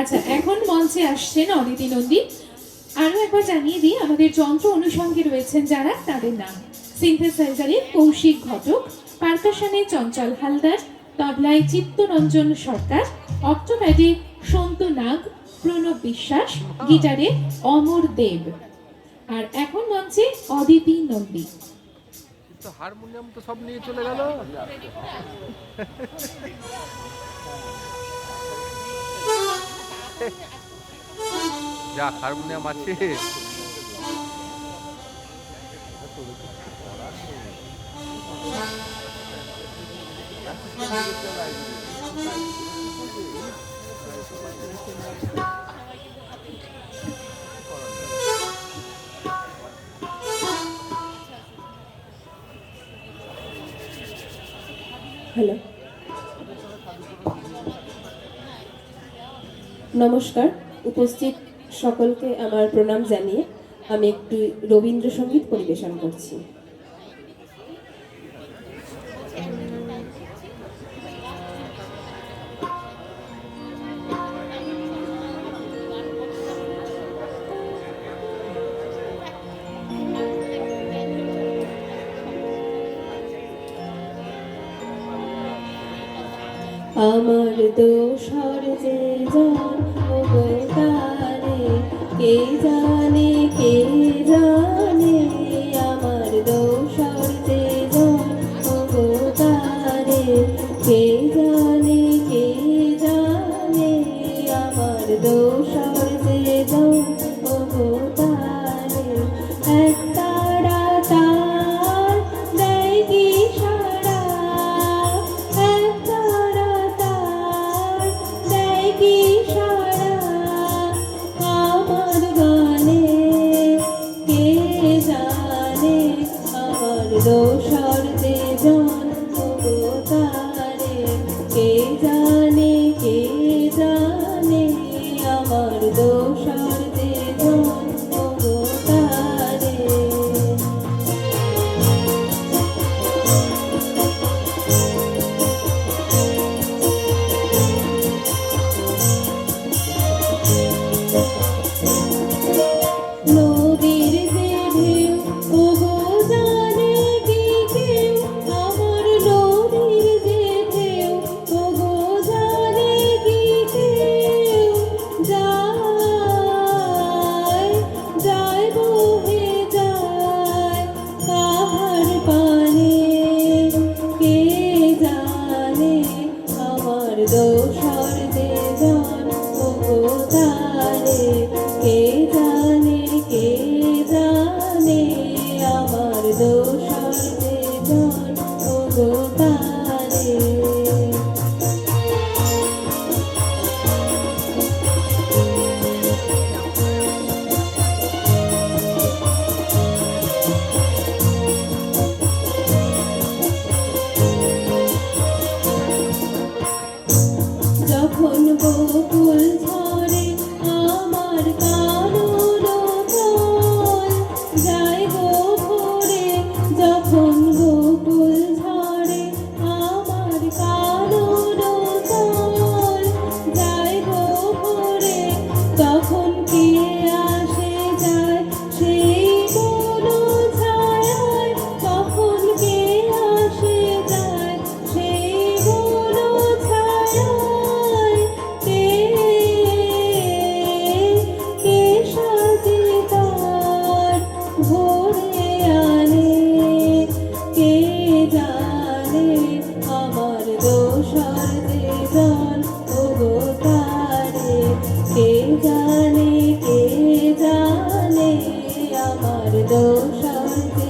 আচ্ছা এখন মঞ্চে আসছেন অদিতি নন্দী। একবার জানিয়ে দিই, আমাদের যন্ত্র অনুষঙ্গে রয়েছেন যারা, তাদের নাম কৌশিক ঘটক, পার্কাশনে চঞ্চল হালদার, তবলায় চিত্তরঞ্জন সরকার, অক্টোপ্যাডে সন্তু নাগ, প্রণব বিশ্বাস, গিটারে অমর দেব। আর এখন মঞ্চে অদিতি নন্দী। তো হারমোনিয়াম তো সব নিয়ে চলে গেল। যা হারমোনিয়াম আছে। হ্যালো। নমস্কার উপস্থিত সকলকে আমার প্রণাম জানিয়ে আমি একটু রবীন্দ্রসঙ্গীত পরিবেশন করছি। আমার দোষর যে তারে কে জানে কে জানে? আমার দোষর যে তারে কে জানে কে জানে? আমার দোষর যে তারে এক কে জানে বকুল ঝরে আমার কারুর ফল যাই গো ঘুরে যখন বকুল ঝরে আমার কারুর ফল যাই গো ভোরে তখন কে দোষর যে জন ওগো তারে কে জানে কে জানে আমার দোষর যে